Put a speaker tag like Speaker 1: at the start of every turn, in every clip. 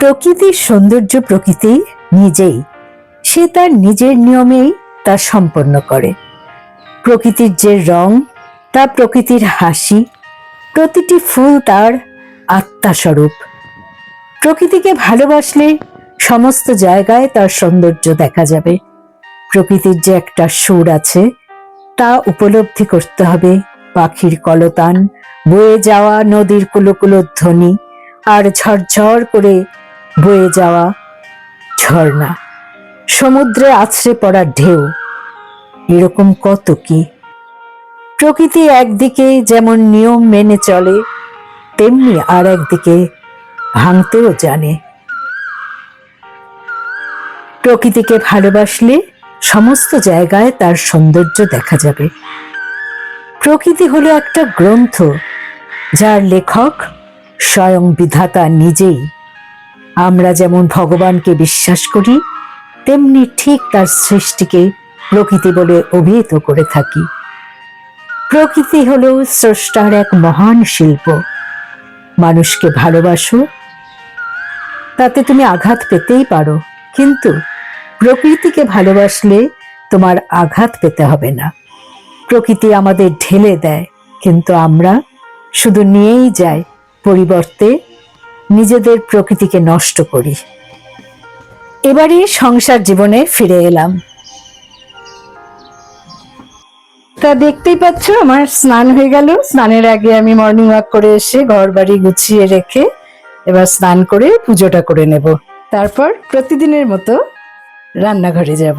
Speaker 1: প্রকৃতির সৌন্দর্য প্রকৃতি নিজেই। সে তার নিজের নিয়মেই তা সম্পন্ন করে। প্রকৃতির যে রং, তা প্রকৃতির হাসি। প্রতিটি ফুল তার আত্মাস্বরূপ। প্রকৃতিকে ভালোবাসলে সমস্ত জায়গায় তার সৌন্দর্য দেখা যাবে। প্রকৃতির যে একটা সুর আছে, তা উপলব্ধি করতে হবে। পাখির কলতান, বয়ে যাওয়া নদীর কুলো ধ্বনি আর ঝরঝর করে বয়ে যাওয়া ঝর্ণা। সমুদ্রে আছড়ে পড়া ঢেউ। এরকম কত কি? প্রকৃতি একদিকে যেমন নিয়ম মেনে চলে, তেমনি আর একদিকে ভাঙতেও জানে। প্রকৃতিকে ভালোবাসলে সমস্ত জায়গায় তার সৌন্দর্য দেখা যাবে। প্রকৃতি হলো একটা গ্রন্থ, যার লেখক স্বয়ং বিধাতা নিজেই। আমরা যেমন ভগবানকে বিশ্বাস করি, তেমনি ঠিক তার সৃষ্টিকে প্রকৃতি বলে অভিহিত করে থাকি। প্রকৃতি হলো স্রষ্টার এক মহান শিল্প। মানুষকে ভালোবাসো, তাতে তুমি আঘাত পেতেই পারো, কিন্তু প্রকৃতিকে ভালোবাসলে তোমার আঘাত পেতে হবে না। প্রকৃতি আমাদের ঢেলে দেয়, কিন্তু আমরা শুধু নিয়েই যাই, পরিবর্তে নিজেদের প্রকৃতিকে নষ্ট করি। এবারই সংসার জীবনে ফিরে এলাম। তা দেখতেই পাচ্ছ আমার স্নান হয়ে গেল। স্নানের আগে আমি মর্নিং ওয়াক করে এসে ঘর বাড়ি গুছিয়ে রেখে এবার স্নান করে পুজোটা করে নেব। তারপর প্রতিদিনের মতো রান্নাঘরে যাব।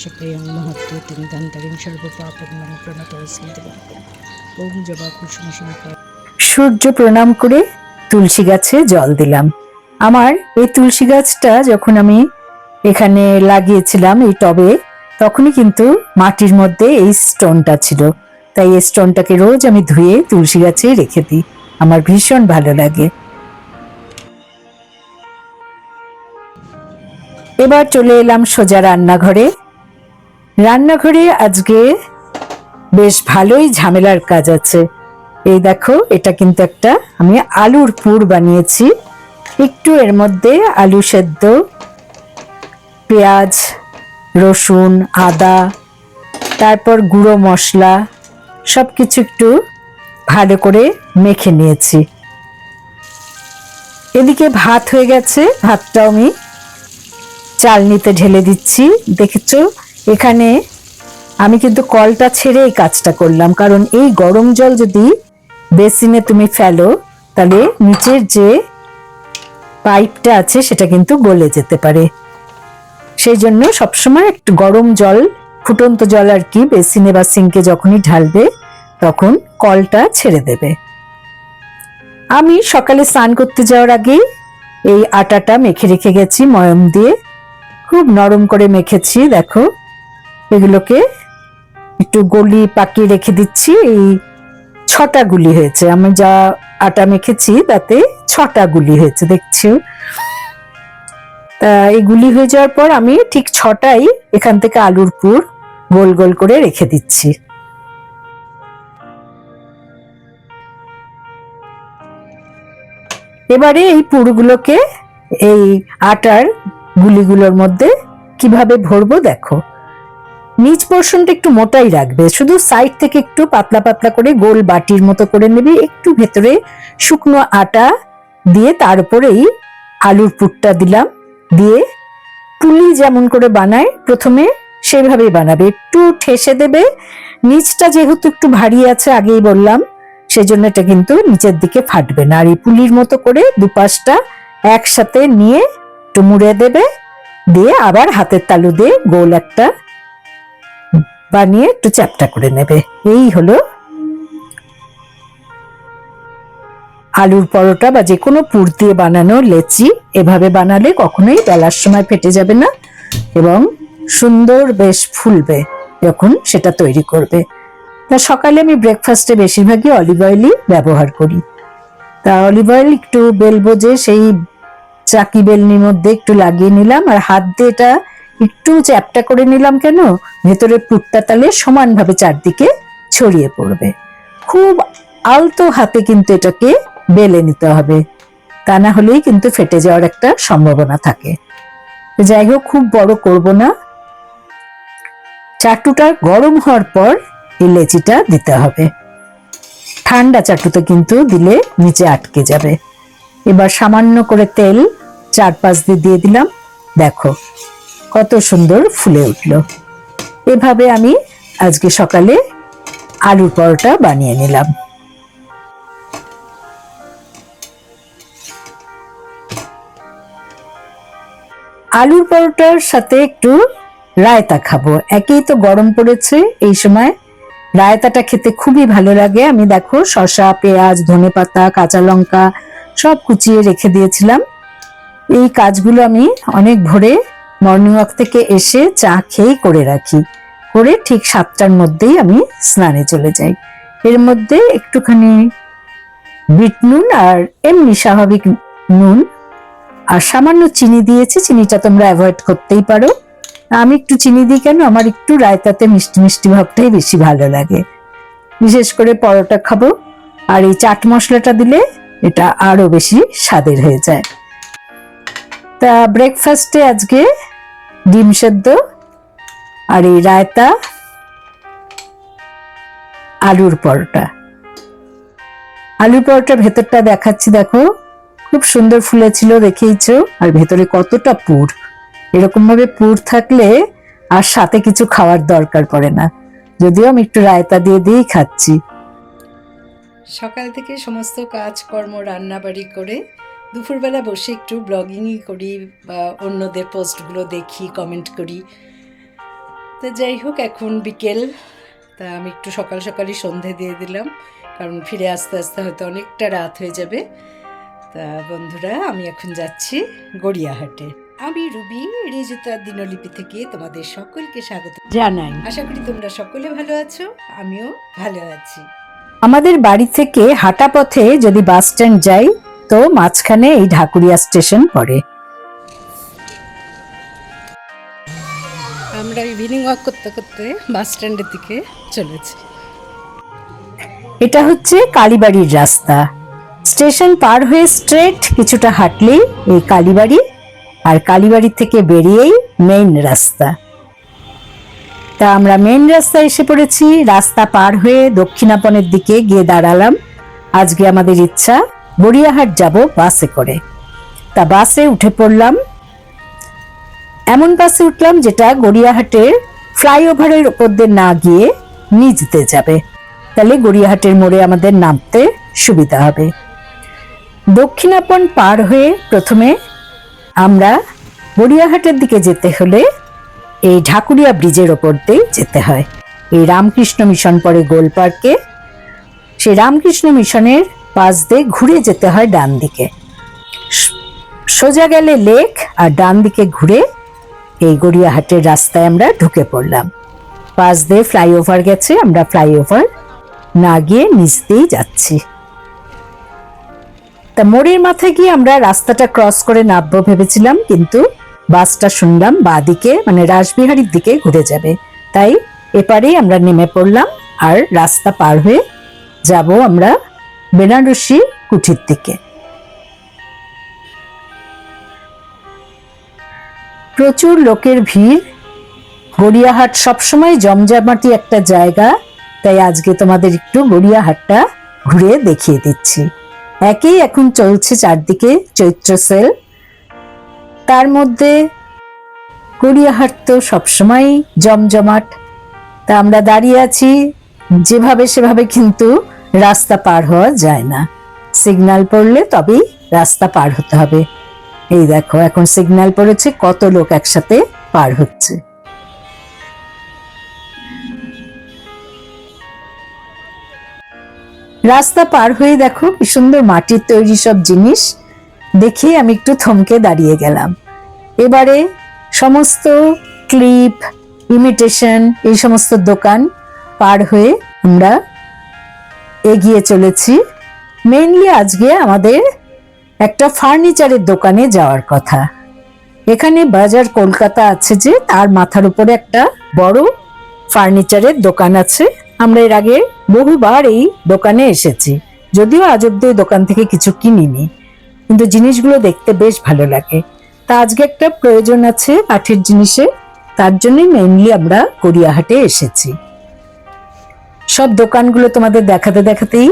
Speaker 2: সক্রিয়ং মহত্ব সর্বপাপ প্রণত ওম জবা কুসুম
Speaker 1: সূর্য প্রণাম করে তুলসী গাছে জল দিলাম। আমার এই তুলসী গাছটা যখন আমি এখানে লাগিয়েছিলাম এই টবে, তখনই কিন্তু মাটির মধ্যে এই স্টোনটা ছিল। তাই এই স্টোনটাকে রোজ আমি ধুয়ে তুলসী গাছে রেখে দিই। আমার ভীষণ ভালো লাগে। এবার চলে এলাম সোজা রান্নাঘরে। রান্নাঘরে আজকে বেশ ভালোই ঝামেলার কাজ আছে। এই দেখো, এটা কিন্তু একটা, আমি আলুর পুর বানিয়েছি। একটু এর মধ্যে আলু সেদ্ধ, পেঁয়াজ, রসুন, আদা, তারপর গুঁড়ো মশলা সব কিছু একটু ভালো করে মেখে নিয়েছি। এদিকে ভাত হয়ে গেছে, ভাতটাও আমি চালনিতে ঢেলে দিচ্ছি। দেখেছ, এখানে আমি কিন্তু কলটা ছেড়ে এই কাজটা করলাম, কারণ এই গরম জল যদি বেসিনে তুমি ফেলো, তাহলে নিচের যে পাইপটা আছে সেটা কিন্তু গলে যেতে পারে। সেই জন্য সবসময় একটু গরম জল, ফুটন্ত জল আর কি বেসিনে বা সিঙ্কে যখনই ঢালবে, তখন কলটা ছেড়ে দেবে। আমি সকালে স্নান করতে যাওয়ার আগেই এই আটাটা মেখে রেখে গেছি, ময়ম দিয়ে। খুব নরম করে মেখেছি, দেখো। এগুলোকে একটু গলি পাকিয়ে রেখে দিচ্ছি, এই ছটা গুলি হয়েছে। আমি যা আটা মেখেছি, তাতে ছটা গুলি হয়েছে, দেখছি? তা এই গুলি হয়ে যাওয়ার পর আমি ঠিক ছটাই এখান থেকে আলুর পুর গোল গোল করে রেখে দিচ্ছি। এবারে এই পুরগুলোকে, এই আটার গুলিগুলোর মধ্যে কীভাবে ভরবো, দেখো। নিচ পোর্শনটা একটু মোটাই রাখবে। শুধু সাইড থেকে একটু পাতলা পাতলা করে গোল বাটির মতো করে নেবে। একটু ভেতরে শুকনো আটা দিয়ে তার উপরেই আলুর পুরটা দিলাম। দিয়ে পুলি যেমন করে বানায়, প্রথমে সেভাবেই বানাবে। একটু ঠেসে দেবে। নিচটা যেহেতু একটু ভারী আছে, আগেই বললাম, সেজন্য এটা কিন্তু নিচের দিকে ফাটবে না। আর এই পুলির মতো করে দুপাশটা একসাথে নিয়ে একটু মুড়ে দেবে। দিয়ে আবার হাতের তালু দিয়ে গোল একটা বানিয়ে একটু চ্যাপটা করে নেবে। এই হলো আলুর পরোটা বা যে কোনো পুর দিয়ে বানানো লেচি। এভাবে বানালে কখনোই বেলার সময় ফেটে যাবে না এবং সুন্দর বেশ ফুলবে যখন সেটা তৈরি করবে। তা সকালে আমি ব্রেকফাস্টে বেশিরভাগই অলিভ অয়েলই ব্যবহার করি। তা অলিভ অয়েল একটু বেলবো যে সেই চাকি বেলনির মধ্যে একটু লাগিয়ে নিলাম আর হাত দিয়ে এটা একটু চ্যাপটা করে নিলাম কেন? ভেতরে পুটটা তালে সমানভাবে চারদিকে ছড়িয়ে পড়বে। খুব আলতো হাতে কিন্তু এটাকে বেলে নিতে হবে। তা না হলেই কিন্তু ফেটে যাওয়ার একটা সম্ভাবনা থাকে। যাই হোক, খুব বড় করব না। চাটুটা গরম হওয়ার পর এই লেচিটা দিতে হবে। ঠান্ডা চাটুতে কিন্তু দিলে নিচে আটকে যাবে। এবার সামান্য করে তেল চার পাঁচ দিয়ে দিয়ে দিলাম। দেখো কত সুন্দর ফুলে উঠল। এভাবে আমি আজকে সকালে আলুর পরোটা বানিয়ে নিলাম। আলুর পরোটার সাথে একটু রায়তা খাব। একেই তো গরম পড়েছে এই সময়। রায়তাটা খেতে খুবই ভালো লাগে। আমি দেখো শসা, পেঁয়াজ ধনেপাতা কাঁচা লঙ্কা সব কুচিয়ে রেখে দিয়েছিলাম। এই কাজগুলো আমি অনেক ভোরে মর্নিং ওয়াক থেকে এসে চা খেয়েই করে রাখি। করে ঠিক সাতটার মধ্যেই আমি স্নানে চলে যাই। এর মধ্যে একটুখানি বিট নুন আর এমনি স্বাভাবিক নুন আর সামান্য চিনি দিয়েছি। চিনিটা তোমরা অ্যাভয়েড করতেই পারো। আমি একটু চিনি দিই কেন? আমার একটু রায়তাতে মিষ্টি মিষ্টি ভাবটাই বেশি ভালো লাগে। বিশেষ করে পরোটা খাব। আর এই চাট মশলাটা দিলে এটা আরও বেশি স্বাদের হয়ে যায়। তা ব্রেকফাস্টে আজকে ডিম সেদ্ধ, আর এই রায়তা, আলুর পরোটা। আলুর পরোটার ভেতরটা দেখাচ্ছি, দেখো। খুব সুন্দর ফুলেছিল দেখেইছো আর ভেতরে কতটা পুর। এরকম ভাবে পুর থাকলে আর সাথে কিছু খাওয়ার দরকার পড়ে না। যদিও আমি একটু রায়তা দিয়ে দিয়েই খাচ্ছি।
Speaker 3: সকাল থেকে সমস্ত কাজকর্ম, রান্নাবাড়ি করে দুপুরবেলা বসে একটু ব্লগিংই করি বা অন্যদের পোস্টগুলো দেখি কমেন্ট করি। তো যাই হোক, এখন বিকেল। তা আমি একটু সকাল সকালই সন্ধে দিয়ে দিলাম, কারণ ফিরে আসতে আসতে হয়তো অনেকটা রাত হয়ে যাবে। তা বন্ধুরা, আমি এখন যাচ্ছি গড়িয়াহাটে। আমি রুবি, রিজুতা দিনলিপি থেকে তোমাদের সকলকে স্বাগত জানাই। আশা করি তোমরা সকলে ভালো আছো, আমিও ভালো আছি।
Speaker 1: আমাদের বাড়ি থেকে হাঁটা পথে যদি বাস স্ট্যান্ড যাই তো মাঝখানে এই ঢাকুরিয়া স্টেশন পড়ে।
Speaker 3: আমরা ইভিনিং ওয়াক করতে করতে বাস স্ট্যান্ডের দিকে চলেছি।
Speaker 1: এটা হচ্ছে কালীবাড়ির রাস্তা। স্টেশন পার হয়ে স্ট্রেট কিছুটা হাঁটলেই এই কালীবাড়ি আর কালীবাড়ি থেকে বেরিয়েই মেইন রাস্তা। তা আমরা মেইন রাস্তায় এসে পড়েছি রাস্তা পার হয়ে দক্ষিণাপনের দিকে গিয়ে দাঁড়ালাম। আজকে আমাদের ইচ্ছা গড়িয়াহাট যাব বাসে করে। তা বাসে উঠে পড়লাম। এমন বাসে উঠলাম যেটা গড়িয়াহাটের ফ্লাইওভারের ওপর দিয়ে না গিয়ে নিচতে যাবে। তাহলে গড়িয়াহাটের মোড়ে আমাদের নামতে সুবিধা হবে। দক্ষিণাপন পার হয়ে প্রথমে আমরা গড়িয়াহাটের দিকে যেতে হলে এই ঢাকুরিয়া ব্রিজের ওপর দিয়ে যেতে হয়। এই রামকৃষ্ণ মিশন পরে গোল পার্কে। সেই রামকৃষ্ণ মিশনের পাশ দিয়ে ঘুরে যেতে হয় ডান দিকে। সোজা গেলে লেক আর ডান দিকে ঘুরে এই গড়িয়াহাটের রাস্তায় আমরা ঢুকে পড়লাম। পাশ দিয়ে ফ্লাইওভার গেছে, আমরা ফ্লাইওভার না গিয়ে নিচ দিয়েই যাচ্ছি। তা মোড়ের মাথায় গিয়ে আমরা রাস্তাটা ক্রস করে নামবো ভেবেছিলাম, কিন্তু বাসটা শুনলাম বাদিকে মানে রাসবিহারীর দিকে ঘুরে যাবে। তাই এপারেই আমরা নেমে পড়লাম আর রাস্তা পার হয়ে যাব আমরা বেনারসি কুঠির দিকে। প্রচুর লোকের ভিড়। গড়িয়াহাট সবসময় জমজমাটি একটা জায়গা। তাই আজকে তোমাদের একটু গড়িয়াহাটটা ঘুরে দেখিয়ে দিচ্ছি। একেই এখন চলছে চারদিকে চৈত্র সেল। তার মধ্যে গড়িয়াহাট তো সবসময় জমজমাট। তা আমরা দাঁড়িয়ে আছি যেভাবে সেভাবে কিন্তু রাস্তা পার হওয়া যায় না। সিগন্যাল পড়লে তবেই রাস্তা পার হতে হবে। এই দেখো, এখন সিগন্যাল পড়েছে, কত লোক একসাথে পার হচ্ছে। রাস্তা পার হয়ে দেখো, কি সুন্দর মাটির তৈরি সব জিনিস। দেখে আমি একটু থমকে দাঁড়িয়ে গেলাম। এবারে সমস্ত ক্লিপ ইমিটেশন এই সমস্ত দোকান পার হয়ে আমরা এগিয়ে চলেছি। মেইনলি আজকে আমাদের একটা ফার্নিচারের দোকানে যাওয়ার কথা। এখানে বাজার কলকাতা আছে যে, তার মাথার উপরে একটা বড় ফার্নিচারের দোকান আছে। আমরা এর আগে বহুবার এই দোকানে এসেছি। যদিও আজ অব্দি ওই দোকান থেকে কিছু কিনিনি। কিন্তু জিনিসগুলো দেখতে বেশ ভালো লাগে। তা আজকে একটা প্রয়োজন আছে কাঠের জিনিসে তার জন্যই মেইনলি আমরা গড়িয়াহাটে এসেছি। সব দোকানগুলো তোমাদের দেখাতে দেখাতেই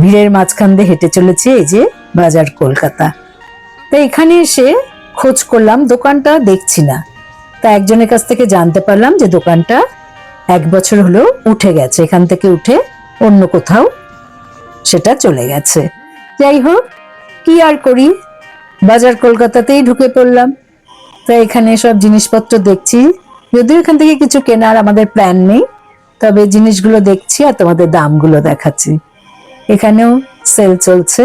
Speaker 1: ভিড়ের মাঝখান দিয়ে হেঁটে চলেছে এই যে বাজার কলকাতা। তো এখানে এসে খোঁজ করলাম, দোকানটা দেখছি না। তা একজনের কাছ থেকে জানতে পারলাম যে দোকানটা এক বছর হলো উঠে গেছে, এখান থেকে উঠে অন্য কোথাও সেটা চলে গেছে। যাই হোক, কি আর করি? বাজার কলকাতাতেই ঢুকে পড়লাম। তা এখানে সব জিনিসপত্র দেখছি, যদিও এখান থেকে কিছু কেনার আমাদের প্ল্যান নেই। তবে জিনিসগুলো দেখছি আর তোমাদের দামগুলো দেখাচ্ছি। এখানেও সেল চলছে।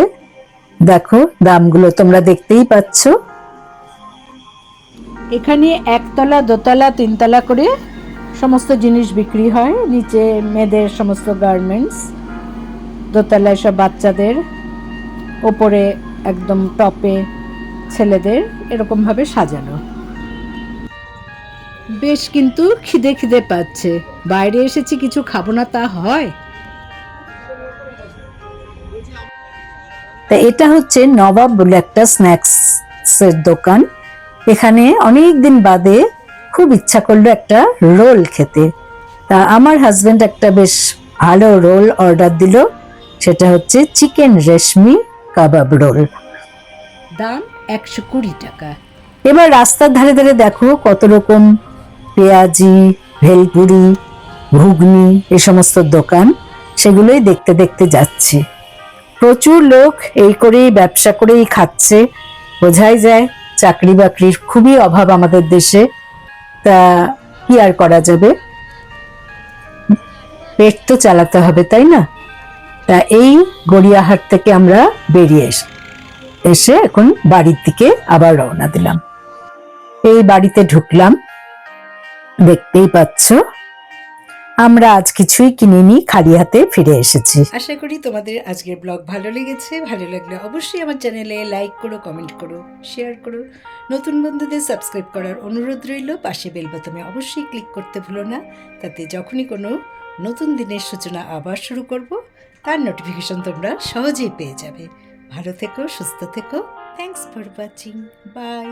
Speaker 1: দেখো, দামগুলো তোমরা দেখতেই পাচ্ছ। এখানে একতলা, দোতলা, তিনতলা করে সমস্ত জিনিস বিক্রি হয়। নিচে মেয়েদের সমস্ত গার্মেন্টস দোতলায় সব বাচ্চাদের, ওপরে একদম টপে ছেলেদের এরকমভাবে সাজানো। বেশ কিন্তু খিদে খিদে পাচ্ছে। বাইরে এসেছি কিছু খাব না তা হয়? তা এটা হচ্ছে নবাব বলে একটা স্ন্যাক্স এর দোকান। এখানে অনেক দিন বাদে খুব ইচ্ছা করল একটা রোল খেতে। তা আমার হাজবেন্ড একটা বেশ ভালো রোল অর্ডার দিল। সেটা হচ্ছে চিকেন রেশমি কাবাব রোল।
Speaker 3: দাম একশো কুড়ি টাকা।
Speaker 1: এবার রাস্তার ধারে ধারে দেখো কত রকম পেঁয়াজি, ভেলপুরি, ঘুগনি এ সমস্ত দোকান সেগুলোই দেখতে দেখতে যাচ্ছি। প্রচুর লোক এই করেই ব্যবসা করেই খাচ্ছে। বোঝাই যায় চাকরি বাকরির খুবই অভাব আমাদের দেশে। তা কি আর করা যাবে? পেট তো চালাতে হবে, তাই না? তা এই গড়িয়াহাট থেকে আমরা বেরিয়ে এস এখন বাড়ির দিকে আবার রওনা দিলাম। এই বাড়িতে ঢুকলাম। দেখতেই পাচ্ছ? আমরা আজ কিছুই কিনিনি খালি হাতে ফিরে এসেছি।
Speaker 3: আশা করি তোমাদের আজকের ব্লগ ভালো লেগেছে। ভালো লাগলে অবশ্যই আমার চ্যানেলে লাইক করো কমেন্ট করো শেয়ার করো। নতুন বন্ধুদের সাবস্ক্রাইব করার অনুরোধ রইল। পাশে বেল বোতামে অবশ্যই ক্লিক করতে ভুলো না। তাতে যখনই কোনো নতুন দিনের সূচনা আবার শুরু করব, তার নোটিফিকেশন তোমরা সহজেই পেয়ে যাবে। ভালো থেকো, সুস্থ থেকো। Thanks for watching by